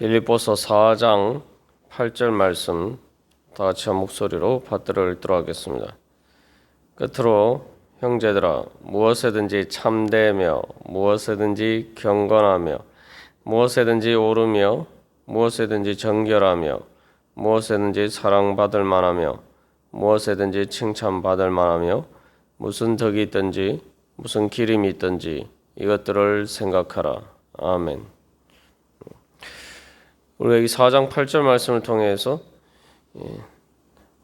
빌립보서 4장 8절 말씀 다 같이 한 목소리로 받들어 읽도록 하겠습니다. 끝으로 형제들아 무엇에든지 참되며 무엇에든지 경건하며 무엇에든지 오르며 무엇에든지 정결하며 무엇에든지 사랑받을 만하며 무엇에든지 칭찬받을 만하며 무슨 덕이 있든지 무슨 기림이 있든지 이것들을 생각하라. 아멘. 우리가 이 4장 8절 말씀을 통해서 예,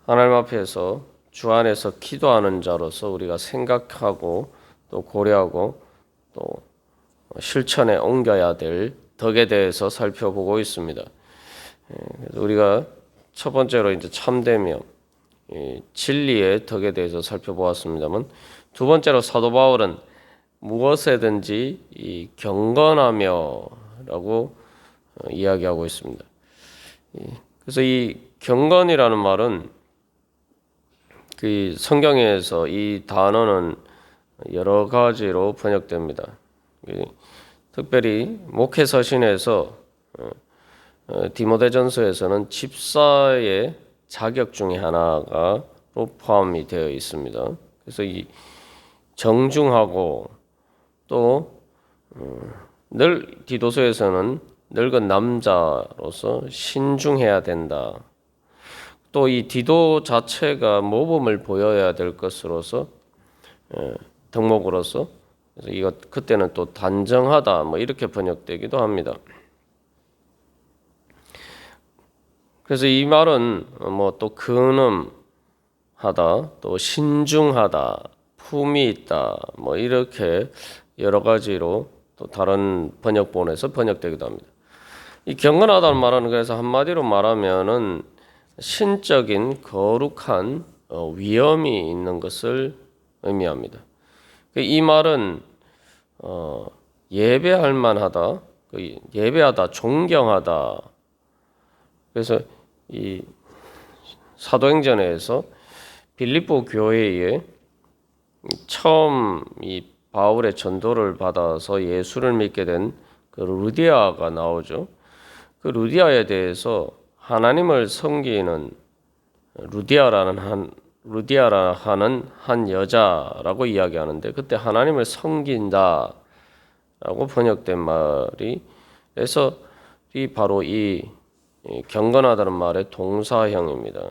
하나님 앞에서 주 안에서 기도하는 자로서 우리가 생각하고 또 고려하고 또 실천에 옮겨야 될 덕에 대해서 살펴보고 있습니다. 예, 우리가 첫 번째로 이제 참되며 이 진리의 덕에 대해서 살펴보았습니다만 두 번째로 사도 바울은 무엇에든지 이 경건하며라고 어, 이야기하고 있습니다. 그래서 이 경건이라는 말은 그 성경에서 이 단어는 여러 가지로 번역됩니다. 특별히 목회 서신에서 어, 어, 디모데전서에서는 집사의 자격 중에 하나가 포함이 되어 있습니다. 그래서 이 정중하고 또 늘 디도서에서는 늙은 남자로서 신중해야 된다. 또 이 디도 자체가 모범을 보여야 될 것으로서 예, 덕목으로서 그래서 이거 그때는 또 단정하다 뭐 이렇게 번역되기도 합니다. 그래서 이 말은 뭐 또 근음하다, 또 신중하다, 품이 있다, 뭐 이렇게 여러 가지로 또 다른 번역본에서 번역되기도 합니다. 이 경건하다는 말은 그래서 한마디로 말하면은 신적인 거룩한 어, 위험이 있는 것을 의미합니다. 그이 말은 어, 예배할 만하다, 그 예배하다, 존경하다. 그래서 이 사도행전에서 빌립보 교회에 처음 이 바울의 전도를 받아서 예수를 믿게 된 그 루디아가 나오죠. 그 루디아에 대해서 하나님을 섬기는 루디아라는 한 루디아라 하는 한 여자라고 이야기하는데 그때 하나님을 섬긴다라고 번역된 말이 그래서 이 바로 이 경건하다는 말의 동사형입니다.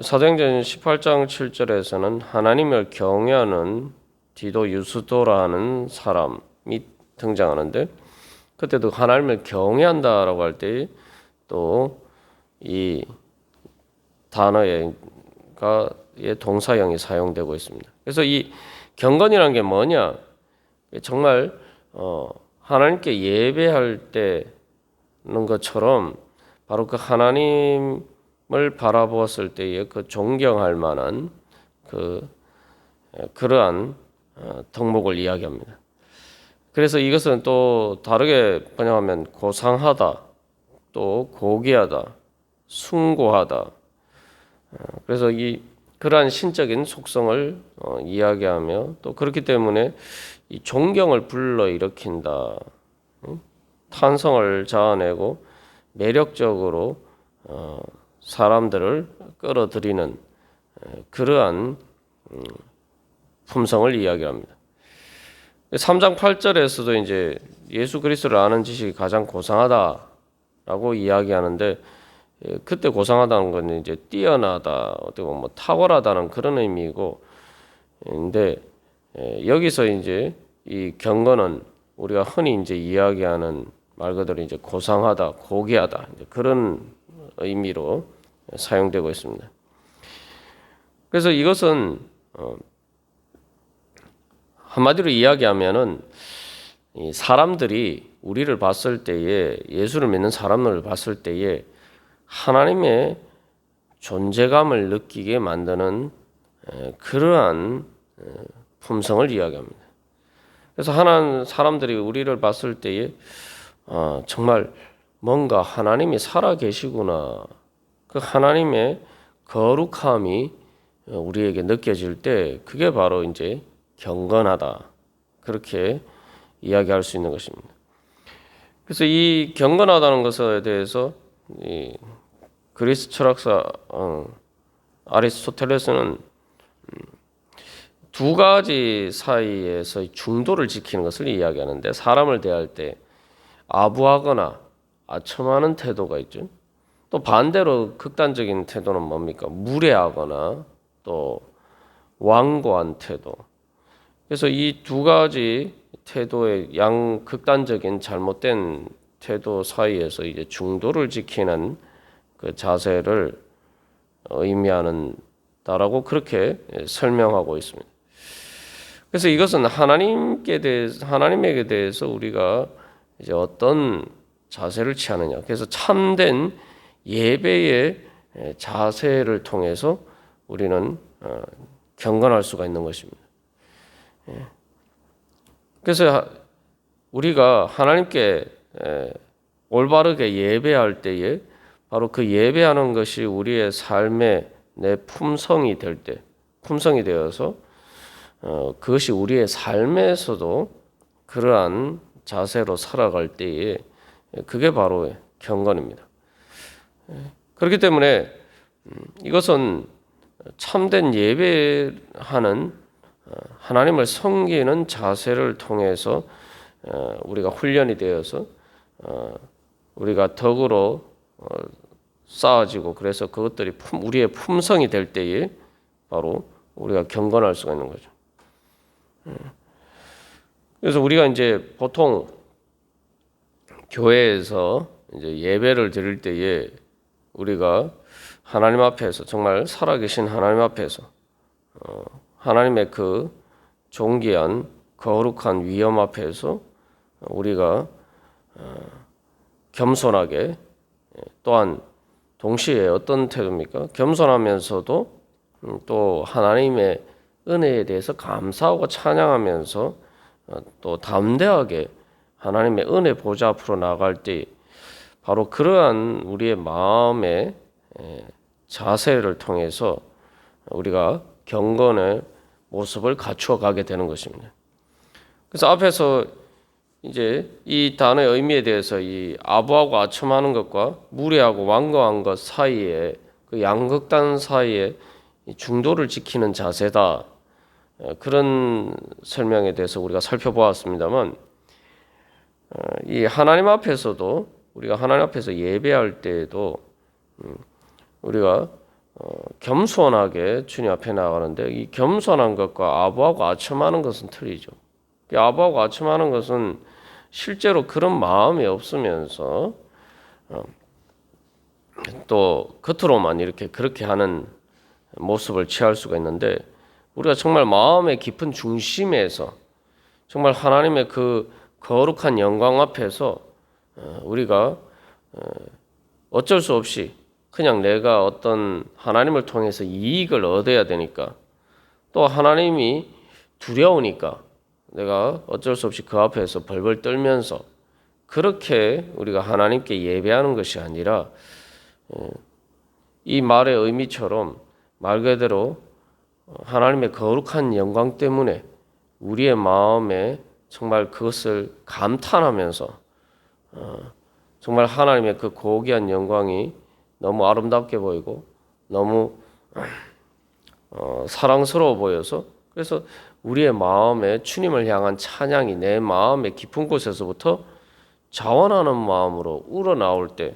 사도행전 18장 7절에서는 하나님을 경외하는 디도 유스도라는 사람이 등장하는데 그때도 하나님을 경외한다라고 할 때 또 이 단어의 동사형이 사용되고 있습니다. 그래서 이 경건이라는 게 뭐냐? 정말 어, 하나님께 예배할 때는 것처럼 바로 그 하나님을 바라보았을 때의 그 존경할 만한 그 그러한 어, 덕목을 이야기합니다. 그래서 이것은 또 다르게 번역하면 고상하다, 또 고귀하다, 숭고하다. 어, 그래서 이 그러한 신적인 속성을 어, 이야기하며 또 그렇기 때문에 이 존경을 불러 일으킨다, 탄성을 자아내고 매력적으로 어, 사람들을 끌어들이는 그러한 음, 품성을 이야기합니다. 3장 8절에서도 이제 예수 그리스도를 아는 지식이 가장 고상하다라고 이야기하는데 예, 그때 고상하다는 건 이제 뛰어나다 어떻게 보면 뭐 탁월하다는 그런 의미고 근데 예, 여기서 이제 이 경건은 우리가 흔히 이제 이야기하는 말 그대로 이제 고상하다, 고귀하다 그런 의미로 사용되고 있습니다. 그래서 이것은 어, 한마디로 이야기하면은 사람들이 우리를 봤을 때에 예수를 믿는 사람을 봤을 때에 하나님의 존재감을 느끼게 만드는 그러한 품성을 이야기합니다. 그래서 하나 사람들이 우리를 봤을 때에 아, 정말 뭔가 하나님이 살아 계시구나 그 하나님의 거룩함이 우리에게 느껴질 때 그게 바로 이제 경건하다. 그렇게 이야기할 수 있는 것입니다. 그래서 이 경건하다는 것에 대해서 이 그리스 철학사 어, 아리스토텔레스는 음, 두 가지 사이에서 중도를 지키는 것을 이야기하는데 사람을 대할 때 아부하거나 아첨하는 태도가 있죠. 또 반대로 극단적인 태도는 뭡니까? 무례하거나 또 완고한 태도. 그래서 이 두 가지 태도의 양 극단적인 잘못된 태도 사이에서 이제 중도를 지키는 그 자세를 의미하는다라고 그렇게 설명하고 있습니다. 그래서 이것은 하나님께 대해서 하나님에게 대해서 우리가 이제 어떤 자세를 취하느냐. 그래서 참된 예배의 자세를 통해서 우리는 어, 경건할 수가 있는 것입니다. 예. 그래서 우리가 하나님께 올바르게 예배할 때에 바로 그 예배하는 것이 우리의 삶의 내 품성이 될 때, 품성이 되어서 어, 그것이 우리의 삶에서도 그러한 자세로 살아갈 때에 그게 바로 경건입니다. 그렇기 때문에 음, 이것은 참된 예배하는 어, 하나님을 섬기는 자세를 통해서 어, 우리가 훈련이 되어서 어, 우리가 덕으로 쌓아지고 그래서 그것들이 우리의 품성이 될 때에 바로 우리가 경건할 수가 있는 거죠. 그래서 우리가 이제 보통 교회에서 이제 예배를 드릴 때에 우리가 하나님 앞에서 정말 살아계신 하나님 앞에서 어, 하나님의 그 존귀한 거룩한 위엄 앞에서 우리가 어, 겸손하게 예, 또한 동시에 어떤 태도입니까? 겸손하면서도 음, 또 하나님의 은혜에 대해서 감사하고 찬양하면서 어, 또 담대하게 하나님의 은혜 보좌 앞으로 나갈 때 바로 그러한 우리의 마음의 자세를 통해서 우리가 경건의 모습을 갖추어 가게 되는 것입니다. 그래서 앞에서 이제 이 단어의 의미에 대해서 이 아부하고 아첨하는 것과 무례하고 완고한 것 사이에 그 양극단 사이에 중도를 지키는 자세다. 그런 설명에 대해서 우리가 살펴보았습니다만 어, 이 하나님 앞에서도 우리가 하나님 앞에서 예배할 때에도 음, 우리가 어, 겸손하게 주님 앞에 나가는데 이 겸손한 것과 아부하고 아첨하는 것은 틀리죠. 아부하고 아첨하는 것은 실제로 그런 마음이 없으면서 어, 또 겉으로만 이렇게 그렇게 하는 모습을 취할 수가 있는데 우리가 정말 마음의 깊은 중심에서 정말 하나님의 그 거룩한 영광 앞에서 어, 우리가 어, 어쩔 수 없이 그냥 내가 어떤 하나님을 통해서 이익을 얻어야 되니까 또 하나님이 두려우니까 내가 어쩔 수 없이 그 앞에서 벌벌 떨면서 그렇게 우리가 하나님께 예배하는 것이 아니라 어, 이 말의 의미처럼 말 그대로 하나님의 거룩한 영광 때문에 우리의 마음에 정말 그것을 감탄하면서 어, 정말 하나님의 그 고귀한 영광이 너무 아름답게 보이고 너무 어, 사랑스러워 보여서 그래서 우리의 마음에 주님을 향한 찬양이 내 마음의 깊은 곳에서부터 자원하는 마음으로 우러나올 때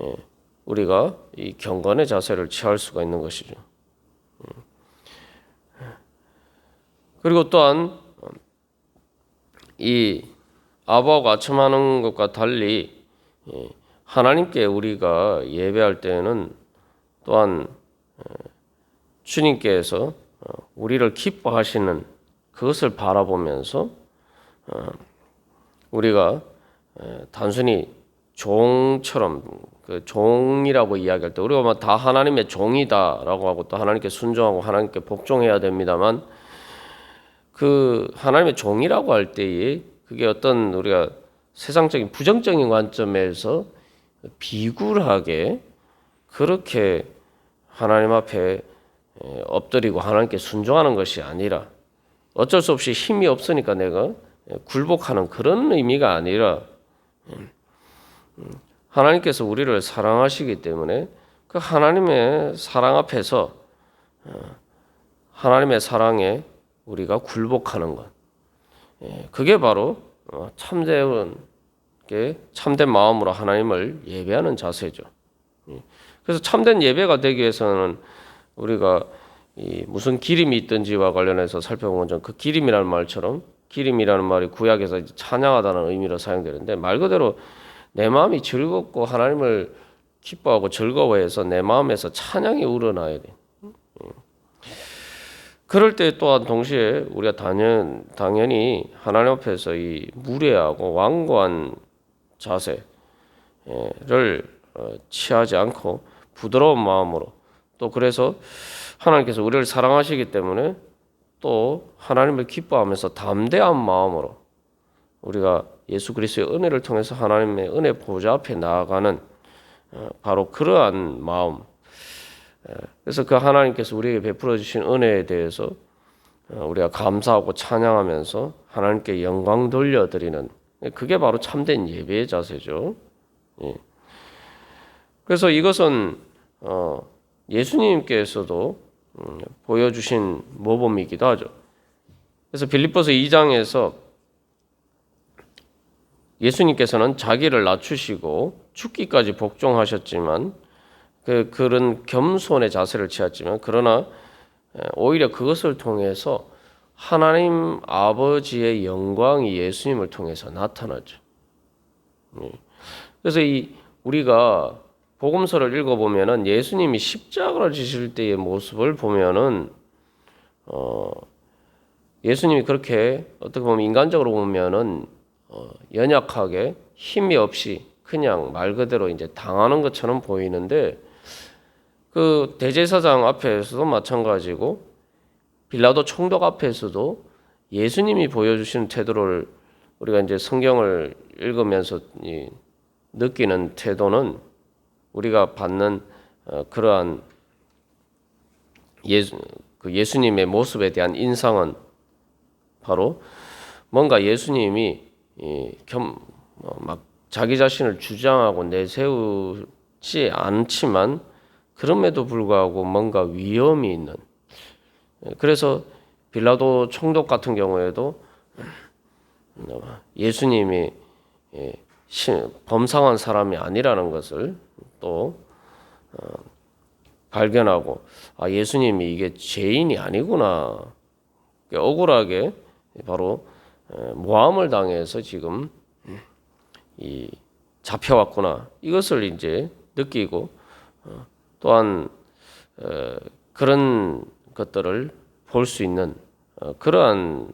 예, 우리가 이 경건의 자세를 취할 수가 있는 것이죠. 음. 그리고 또한 이 아버하고 아첨하는 것과 달리 예, 하나님께 우리가 예배할 때는 또한 어, 주님께서 어, 우리를 기뻐하시는 그것을 바라보면서 어, 우리가 단순히 종처럼 그 종이라고 이야기할 때 우리가 다 하나님의 종이다라고 하고 또 하나님께 순종하고 하나님께 복종해야 됩니다만 그 하나님의 종이라고 할 때에 그게 어떤 우리가 세상적인 부정적인 관점에서 비굴하게 그렇게 하나님 앞에 엎드리고 하나님께 순종하는 것이 아니라 어쩔 수 없이 힘이 없으니까 내가 굴복하는 그런 의미가 아니라 음, 하나님께서 우리를 사랑하시기 때문에 그 하나님의 사랑 앞에서 어, 하나님의 사랑에 우리가 굴복하는 것. 예, 그게 바로 어, 참된 게 참된 마음으로 하나님을 예배하는 자세죠. 예, 그래서 참된 예배가 되기 위해서는 우리가 이 무슨 기림이 있든지와 관련해서 살펴보면 좀 그 기림이라는 말처럼 기림이라는 말이 구약에서 찬양하다는 의미로 사용되는데 말 그대로 내 마음이 즐겁고 하나님을 기뻐하고 즐거워해서 내 마음에서 찬양이 우러나야 돼. 그럴 때 또한 동시에 우리가 당연, 당연히 하나님 앞에서 이 무례하고 완고한 자세를 어, 취하지 않고 부드러운 마음으로 또 그래서 하나님께서 우리를 사랑하시기 때문에 또 하나님을 기뻐하면서 담대한 마음으로 우리가 예수 그리스도의 은혜를 통해서 하나님의 은혜 보좌 앞에 나아가는 어, 바로 그러한 마음. 그래서 그 하나님께서 우리에게 베풀어 주신 은혜에 대해서 어, 우리가 감사하고 찬양하면서 하나님께 영광 돌려드리는 그게 바로 참된 예배의 자세죠. 예. 그래서 이것은 어, 예수님께서도 음, 보여주신 모범이기도 하죠. 그래서 빌립보서 2장에서 예수님께서는 자기를 낮추시고 죽기까지 복종하셨지만 그 그런 겸손의 자세를 취했지만 그러나 오히려 그것을 통해서 하나님 아버지의 영광이 예수님을 통해서 나타나죠. 예. 그래서 이 우리가 복음서를 읽어보면은 예수님이 십자가를 지실 때의 모습을 보면은 어 예수님이 그렇게 어떻게 보면 인간적으로 보면은 어 연약하게 힘이 없이 그냥 말 그대로 이제 당하는 것처럼 보이는데 그 대제사장 앞에서도 마찬가지고 빌라도 총독 앞에서도 예수님이 보여주시는 태도를 우리가 이제 성경을 읽으면서 느끼는 태도는 우리가 받는 어, 그러한 예수, 그 예수님의 모습에 대한 인상은 바로 뭔가 예수님이 겸막 어, 자기 자신을 주장하고 내세우지 않지만 그럼에도 불구하고 뭔가 위험이 있는 그래서 빌라도 총독 같은 경우에도 예수님이 예, 범상한 사람이 아니라는 것을 또 어, 발견하고 아 예수님이 이게 죄인이 아니구나. 억울하게 바로 모함을 당해서 지금 이 잡혀왔구나. 이것을 이제 느끼고 어, 또한 그런 것들을 볼 수 있는 어, 그러한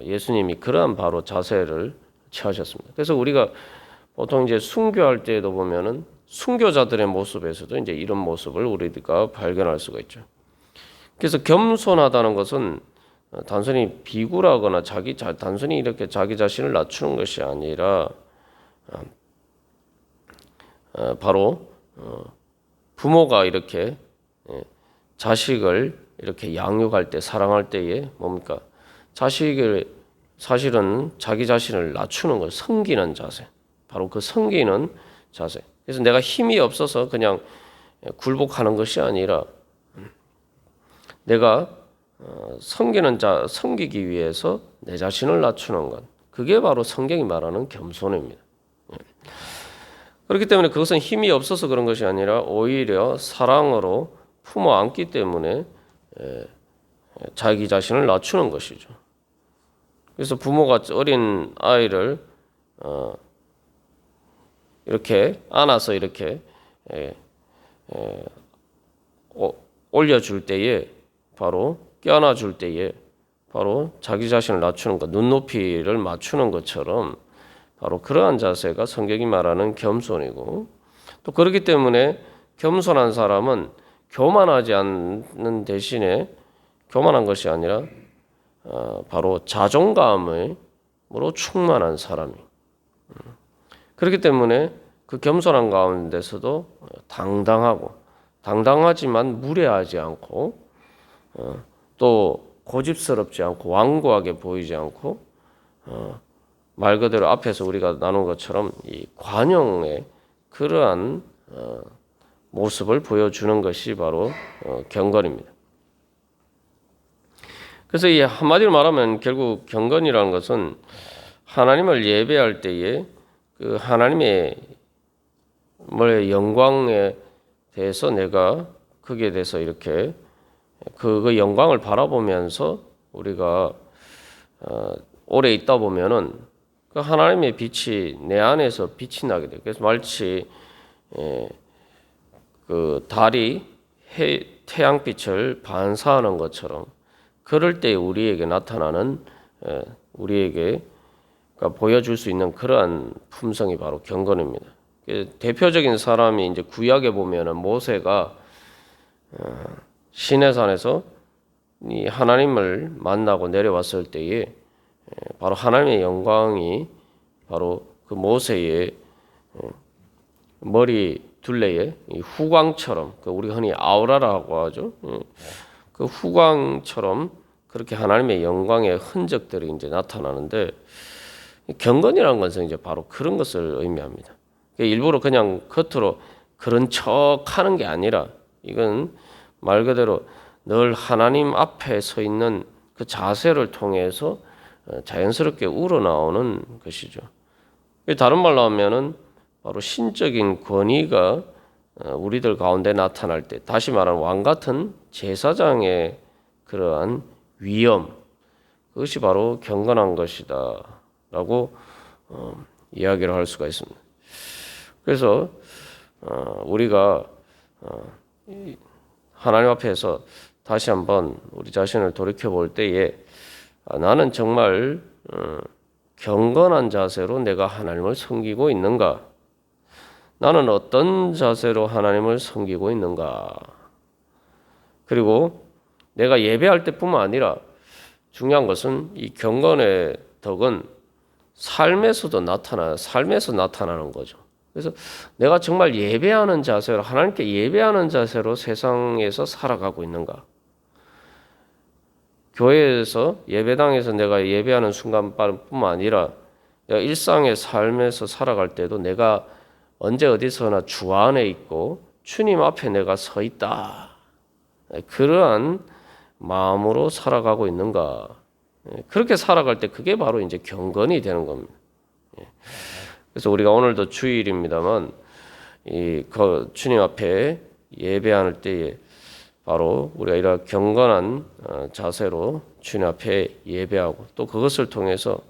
예수님이 그러한 바로 자세를 취하셨습니다. 그래서 우리가 보통 이제 순교할 때에도 보면은 순교자들의 모습에서도 이제 이런 모습을 우리가 발견할 수가 있죠. 그래서 겸손하다는 것은 단순히 비굴하거나 자기 자, 단순히 이렇게 자기 자신을 낮추는 것이 아니라 어, 어, 바로 어, 부모가 이렇게 예, 자식을 이렇게 양육할 때 사랑할 때에 뭡니까 자식을 사실은 자기 자신을 낮추는 것 섬기는 자세 바로 그 섬기는 자세 그래서 내가 힘이 없어서 그냥 굴복하는 것이 아니라 내가 어, 섬기는 자 섬기기 위해서 내 자신을 낮추는 것 그게 바로 성경이 말하는 겸손입니다. 예. 그렇기 때문에 그것은 힘이 없어서 그런 것이 아니라 오히려 사랑으로 품어 안기 때문에 예, 자기 자신을 낮추는 것이죠. 그래서 부모가 어린 아이를 어, 이렇게 안아서 이렇게 에, 에, 오, 올려줄 때에 바로 껴안아 줄 때에 바로 자기 자신을 낮추는 것, 눈높이를 맞추는 것처럼 바로 그러한 자세가 성경이 말하는 겸손이고 또 그렇기 때문에 겸손한 사람은 교만하지 않는 대신에 교만한 것이 아니라 어, 바로 자존감으로 충만한 사람이. 그렇기 때문에 그 겸손한 가운데서도 당당하고 당당하지만 무례하지 않고 어, 또 고집스럽지 않고 완고하게 보이지 않고 어, 말 그대로 앞에서 우리가 나눈 것처럼 이 관용의 그러한 어, 모습을 보여주는 것이 바로 어, 경건입니다. 그래서 이 한마디로 말하면 결국 경건이라는 것은 하나님을 예배할 때에 그 하나님의 뭐 영광에 대해서 내가 거기에 대해서 이렇게 그, 그 영광을 바라보면서 우리가 어, 오래 있다 보면은 그 하나님의 빛이 내 안에서 빛이 나게 돼요. 그래서 마치 예, 그 달이 해, 태양빛을 반사하는 것처럼 그럴 때 우리에게 나타나는 예, 우리에게 보여줄 수 있는 그러한 품성이 바로 경건입니다. 그 대표적인 사람이 이제 구약에 보면은 모세가 어, 시내산에서 이 하나님을 만나고 내려왔을 때에 예, 바로 하나님의 영광이 바로 그 모세의 예, 머리 둘레에 이 후광처럼 그 우리 흔히 아우라라고 하죠. 예, 그 후광처럼 그렇게 하나님의 영광의 흔적들이 이제 나타나는데 경건이라는 것은 이제 바로 그런 것을 의미합니다. 일부러 그냥 겉으로 그런 척 하는 게 아니라 이건 말 그대로 늘 하나님 앞에 서 있는 그 자세를 통해서 어, 자연스럽게 우러나오는 것이죠. 다른 말로 하면은 바로 신적인 권위가 어, 우리들 가운데 나타날 때 다시 말하는 왕 같은 제사장의 그러한 위엄 그것이 바로 경건한 것이다라고 어, 이야기를 할 수가 있습니다. 그래서 어, 우리가 어, 하나님 앞에서 다시 한번 우리 자신을 돌이켜 볼 때에 아, 나는 정말 어, 경건한 자세로 내가 하나님을 섬기고 있는가? 나는 어떤 자세로 하나님을 섬기고 있는가? 그리고 내가 예배할 때뿐만 아니라 중요한 것은 이 경건의 덕은 삶에서도 나타나 삶에서 나타나는 거죠. 그래서 내가 정말 예배하는 자세로 하나님께 예배하는 자세로 세상에서 살아가고 있는가? 교회에서 예배당에서 내가 예배하는 순간뿐만 아니라 내가 일상의 삶에서 살아갈 때도 내가 언제 어디서나 주 안에 있고 주님 앞에 내가 서 있다. 그러한 마음으로 살아가고 있는가? 그렇게 살아갈 때 그게 바로 이제 경건이 되는 겁니다. 그래서 우리가 오늘도 주일입니다만 이 주님 앞에 예배할 때에 바로 우리가 이런 경건한 어, 자세로 주님 앞에 예배하고 또 그것을 통해서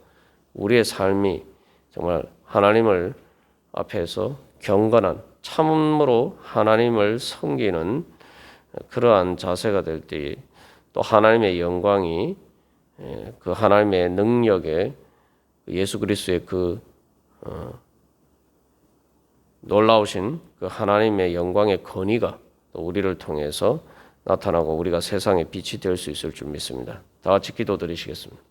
우리의 삶이 정말 하나님을 앞에서 경건한 참으로 하나님을 섬기는 그러한 자세가 될 때 또 하나님의 영광이 예, 그 하나님의 능력에 예수 그리스도의 그 어, 놀라우신 그 하나님의 영광의 또 우리를 통해서 나타나고 우리가 세상의 빛이 될 수 있을 줄 믿습니다. 다 같이 기도 드리시겠습니다.